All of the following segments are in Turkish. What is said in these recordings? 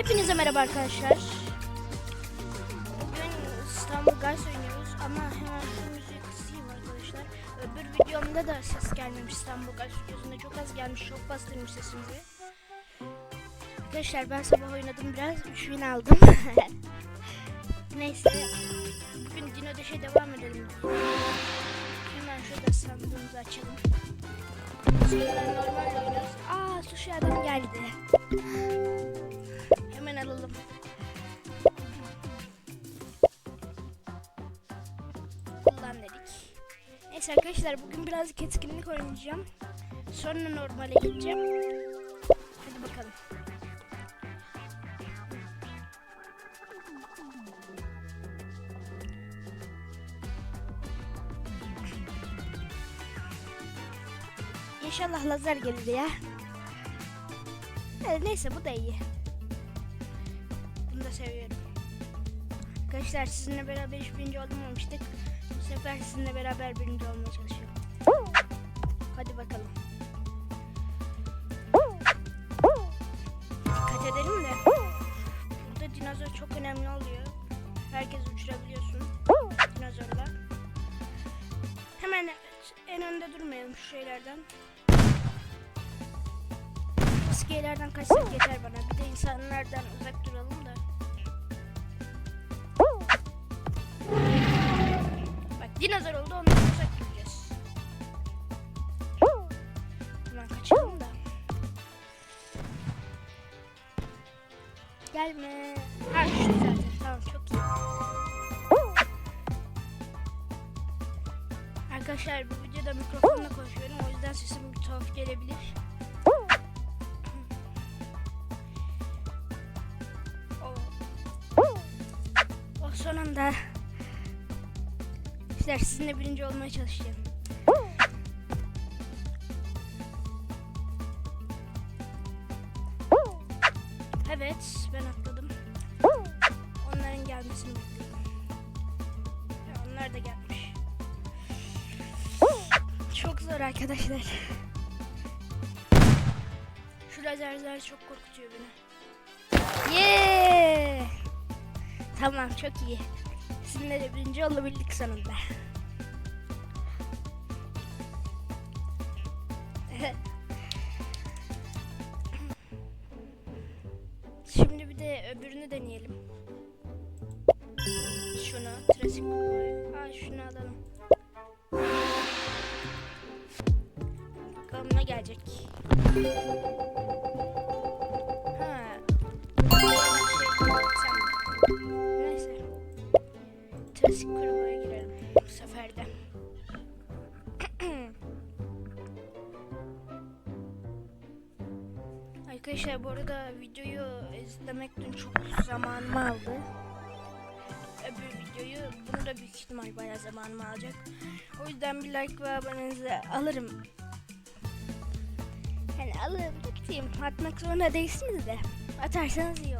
Hepinize merhaba arkadaşlar. Bugün İstanbul Guys oynuyoruz ama hemen şu müziği kısayım arkadaşlar. Öbür videomda da ses gelmemiş İstanbul Guys videosunda çok az gelmiş çok bastırmış sesimizi. Arkadaşlar ben sabah oynadım biraz 3000 aldım. Neyse bugün Dino Deş'e devam edelim. Hemen şurada sandığımızı açalım. Normal oynuyoruz. Aa sushi adam geldi. Alalım. Kullan dedik. Neyse arkadaşlar bugün birazcık etkinlik oynayacağım. Sonra normale gideceğim. Hadi bakalım. İnşallah lazer gelir ya. Neyse bu da iyi. Seviyorum. Arkadaşlar sizinle beraber hiç birinci olamamıştık. Bu sefer sizinle beraber birinci olmaya çalışıyorum. Hadi bakalım. Dikkat edelim de. Burada dinozor çok önemli oluyor. Herkes uçurabiliyorsun dinozorla. Hemen en önde durmayalım şu şeylerden. Maskelerden kaçsak yeter bana. Bir de insanlardan uzak duralım da. Dinozor oldu ondan uzak duracağız. Hemen kaçalım da. Gelme. Ha şu zaten. Tamam çok iyi. Arkadaşlar bu videoda mikrofonla konuşuyorum. O yüzden sesim bir tuhaf gelebilir. Oh. Oh sonunda. İşte sizinle birinci olmaya çalışacağım. Evet ben atladım. Onların gelmesini bekliyorum. Ya, onlar da gelmiş. Çok zor arkadaşlar. Şu lazerler çok korkutuyor beni. Yeah! Tamam çok iyi. Sizinle de birinci olabildik sonunda. Arkadaşlar bu arada videoyu izlemek dün çok zamanımı aldı. Öbür videoyu bunu da büyük ihtimal bayağı zamanımı alacak. O yüzden bir like ve abonenizi alırım. Yani alırım da gideyim. Atmak zorunda değilsiniz de. Atarsanız iyi olur.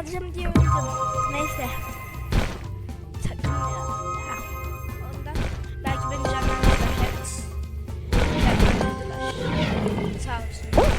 alacağım diye öldüm. Neyse. Belki beni canlandırırlar. Evet. Canlandırdılar. Sağ olsun.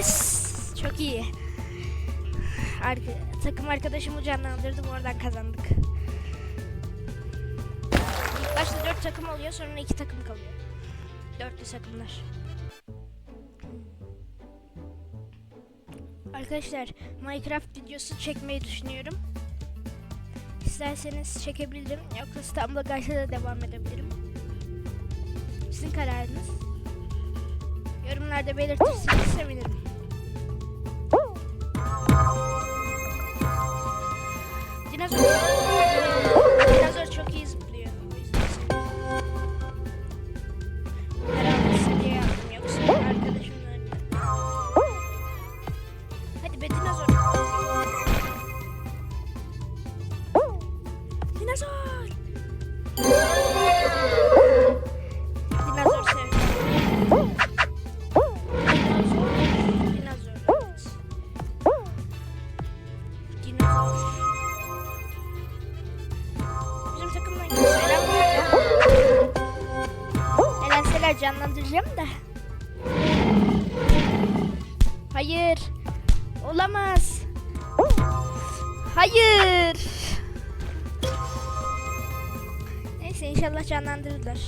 Yes. Çok iyi. Arka, takım arkadaşımı canlandırdım oradan kazandık. İlk başta dört takım oluyor sonra iki takım kalıyor. Dörtlü takımlar. Arkadaşlar Minecraft videosu çekmeyi düşünüyorum. İsterseniz çekebilirim yoksa İstanbul'a karşı da devam edebilirim. Sizin kararınız. Yorumlarda belirtirseniz sevinirim. Dinozor. Elenseler canlandıracağım da. Hayır. Olamaz. Hayır. Neyse inşallah canlandırırlar.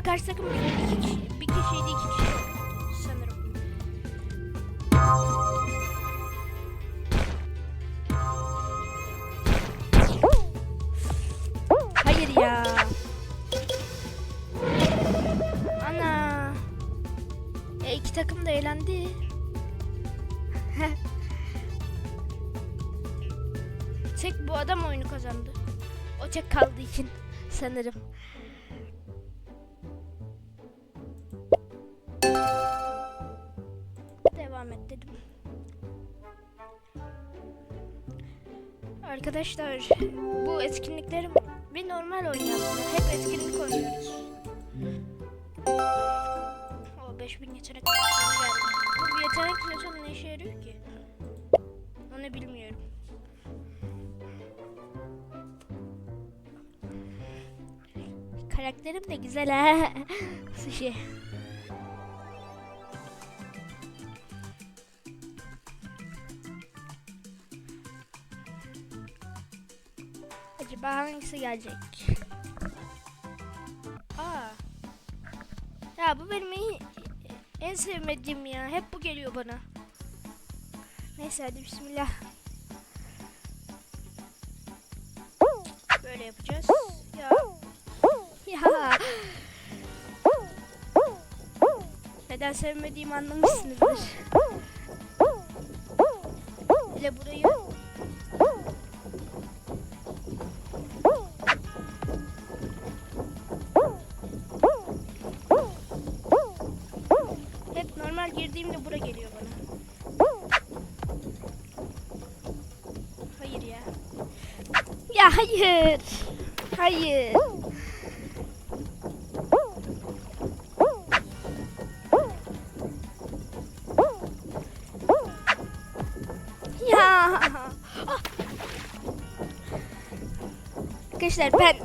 Aa karşı takım iki kişi, bir kişiydi iki kişi sanırım. Hayır ya. Ana. E iki takım da eğlendi. tek bu adam oyunu kazandı. O tek kaldığı için sanırım. Arkadaşlar bu etkinliklerim bir normal oynayalım. Hep etkinlik oynuyoruz. O 5000 yetenek. Bu yetenek jetonu ne işe yarıyor ki? Onu bilmiyorum. Karakterim de güzel ha. Sushi. Acaba hangisi gelecek? Aa. Ya bu benim en, en sevmediğim ya. Hep bu geliyor bana. Neyse hadi bismillah. Böyle yapacağız. Ya. Ya. Neden sevmediğimi anlamışsınızdır. Hele burayı hayır. Hayır. Ya. Arkadaşlar ben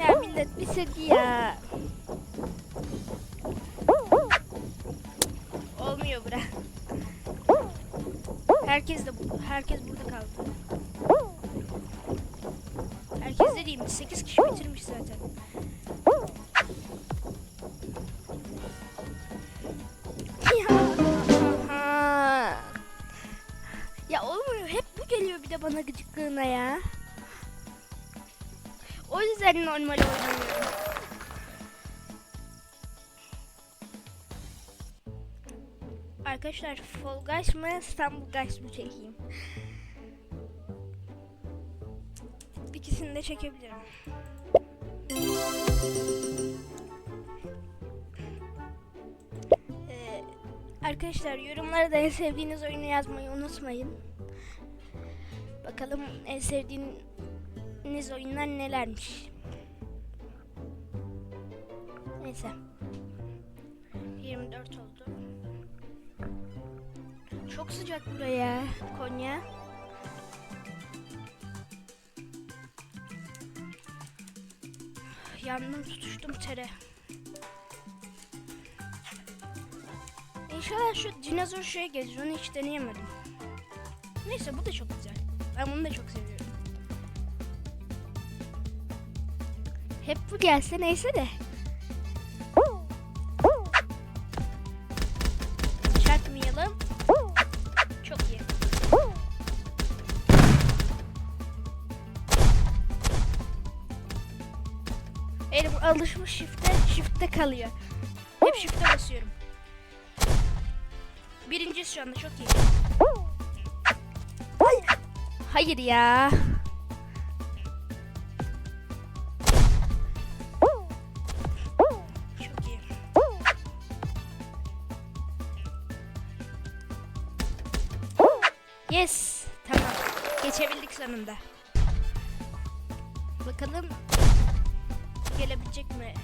ya millet bir sedi ya. Olmuyor bura. Herkes de herkes burada kaldı. Ya olmuyor. Hep bu geliyor bir de bana gıcıklığına ya. O yüzden normal oynamıyorum. Arkadaşlar Fall Guys mı İstanbul Guys mı çekeyim? İkisini de çekebilirim. Arkadaşlar yorumlara da en sevdiğiniz oyunu yazmayı unutmayın. Bakalım en sevdiğiniz oyunlar nelermiş. Neyse. 24 oldu. Çok sıcak buraya Konya. Yandım tutuştum tere. İnşallah şu dinozor şeye gelir. Onu hiç deneyemedim. Neyse bu da çok güzel. Ben bunu da çok seviyorum. Hep bu gelse neyse de. Çarpmayalım. Çok iyi. Elim alışmış shift'e, shift'te kalıyor. Hep shift'e basıyorum. Birinci şu anda çok iyi. Hayır ya. Çok iyi. Yes. Tamam. Geçebildik sonunda. Bakalım gelebilecek mi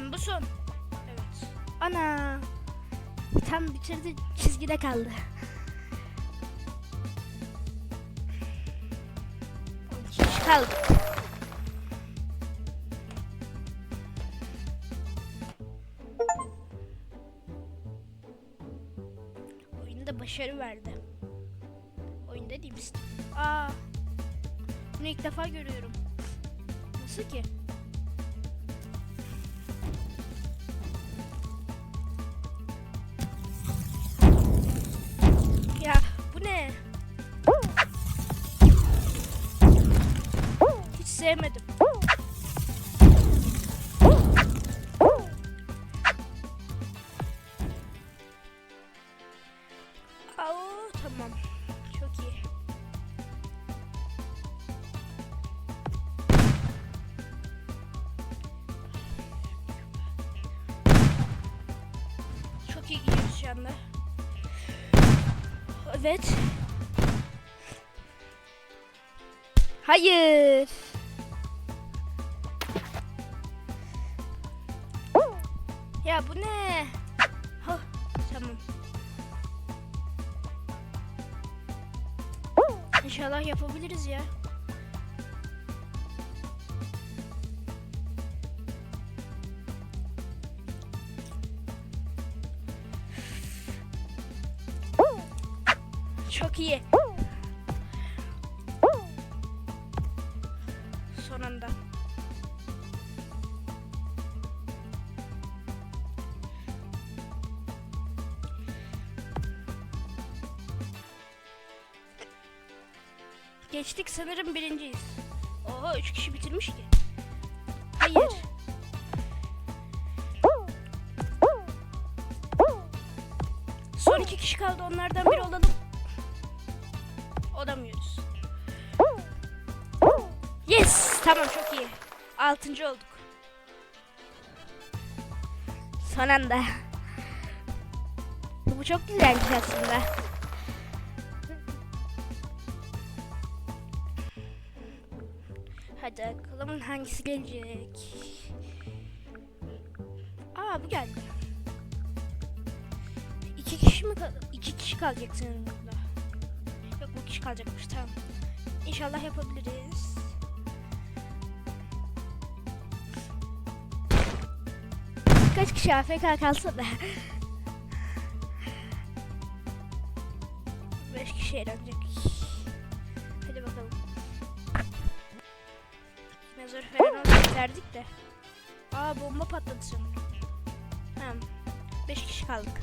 Tamam bu son. Evet. Ana. Tam bitirdi çizgide kaldı. Kaldı. Oyunda başarı verdi. Oyunda değil misin? Aa. Bunu ilk defa görüyorum. Nasıl ki? Sevmedim. Aa, tamam. Çok iyi. Çok iyi gidiyoruz şu anda. Evet. Bu ne? Hah, tamam. İnşallah yapabiliriz ya. Çok iyi. Geçtik sanırım birinciyiz. Oha üç kişi bitirmiş ki. Hayır. Son iki kişi kaldı onlardan biri olalım. Olamıyoruz. Yes tamam çok iyi. Altıncı olduk. Son anda. Bu çok güzelmiş aslında. Hadi bakalım hangisi gelecek. Aa bu geldi. İki kişi mi iki kişi kalacak sanırım burada. Yok bu kişi kalacakmış tamam. İnşallah yapabiliriz. Kaç kişi AFK kalsa da. Beş kişi eğlenecek. Aa bomba patladı sanırım. Tamam. Beş kişi kaldık.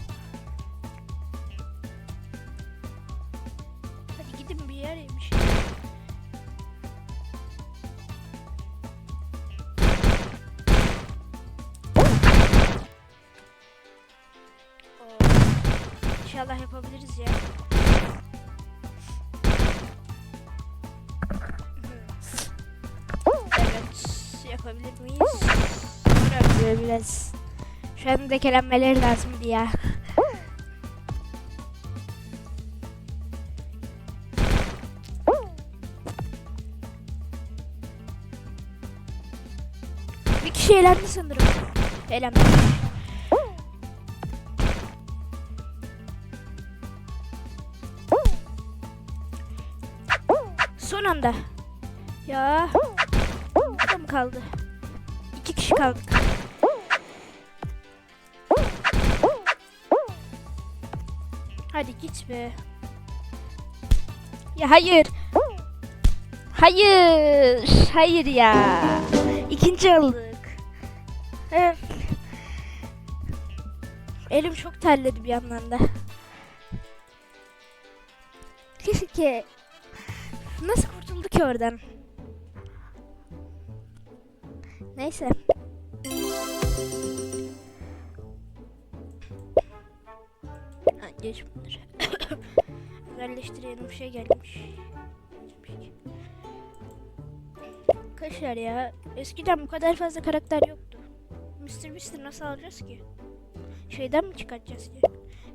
Hadi gidin bir yer bir şey. Oo. İnşallah yapabiliriz ya. Evet, yapabilir miyiz? böyle biraz. Şu an dekelenmeleri lazım diye. Bir kişi elendi sanırım. Elendi. Son anda. Ya. Tam kaldı. İki kişi kaldık. Hadi git be. Ya hayır. Hayır. Hayır ya. İkinci aldık. Elim çok terledi bir yandan da. Keşke. Nasıl kurtulduk ki oradan? Neyse. Geç bunları. Özelleştirelim bir şey gelmiş. Arkadaşlar ya eskiden bu kadar fazla karakter yoktu. Mr. Beast'i nasıl alacağız ki? Şeyden mi çıkartacağız ki?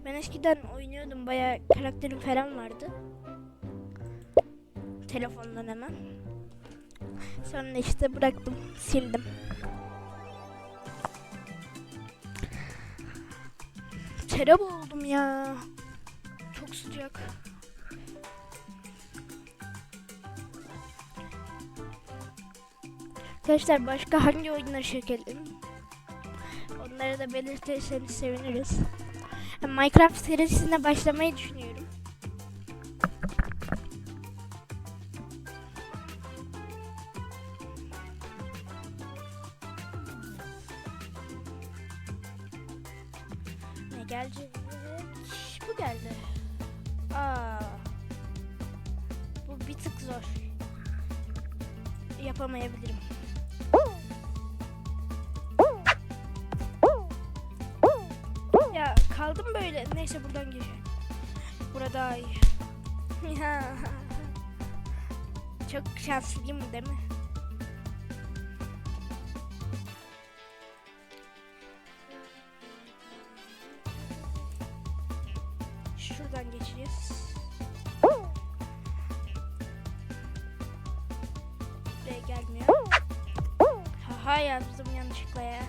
Ben eskiden oynuyordum bayağı karakterim falan vardı. Telefondan hemen. Sonra işte bıraktım, sildim. Terab oldum ya. Çok sıcak. Arkadaşlar başka hangi oyunları çekelim? Onları da belirtirseniz seviniriz. Minecraft serisine başlamayı düşünüyorum. Zor. Yapamayabilirim. Ya kaldım böyle. Neyse buradan geçiyorum. Burada daha iyi. Çok şanslıyım değil mi? Haha yazdım yanlışlıkla ya.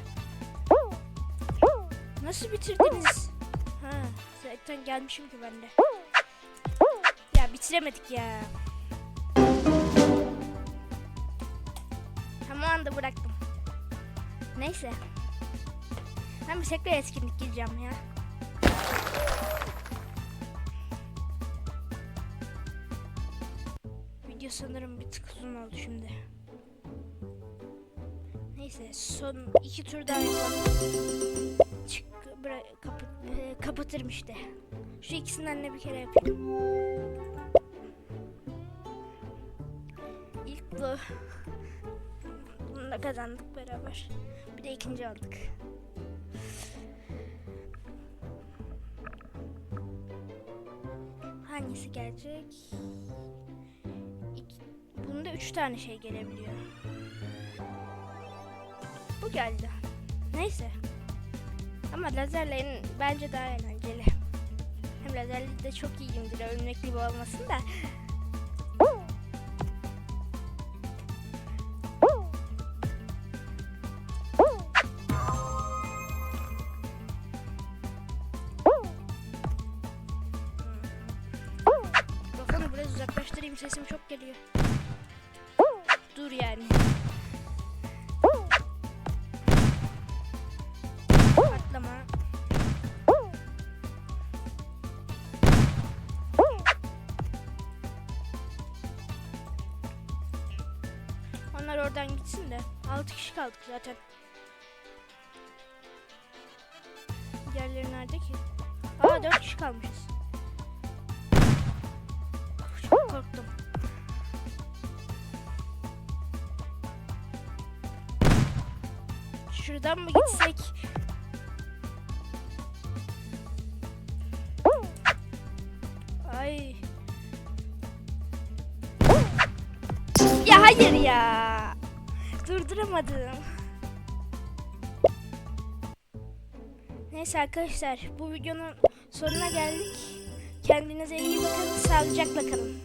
Nasıl bitirdiniz? Ha, zaten gelmişim ki ben de. Ya bitiremedik ya. Tam o anda bıraktım. Neyse. Ben bir tekrar etkinlik gireceğim ya. Video sanırım bir tık uzun oldu şimdi. Neyse son iki tur daha. Çık, bıra, kapat, e, kapatırım işte. Şu ikisinden de bir kere yapayım. İlk bu. Bunu da kazandık beraber. Bir de ikinci aldık. Hangisi gelecek? İki, bunda üç tane şey gelebiliyor. Geldi. Neyse. Ama lazerlerin bence daha eğlenceli. Hem lazerli de çok iyiyimdir. Ölmek gibi olmasın da. Mikrofonu biraz uzaklaştırayım sesim çok geliyor. Dur yani. Gitsin de 6 kişi kaldık zaten. Diğerleri nerede ki? Aa 4 kişi kalmışız. Çok korktum. Şuradan mı gitsek? Ay. Ya hayır ya. Durduramadım. Neyse arkadaşlar bu videonun sonuna geldik. Kendinize iyi bakın. Sağlıcakla kalın.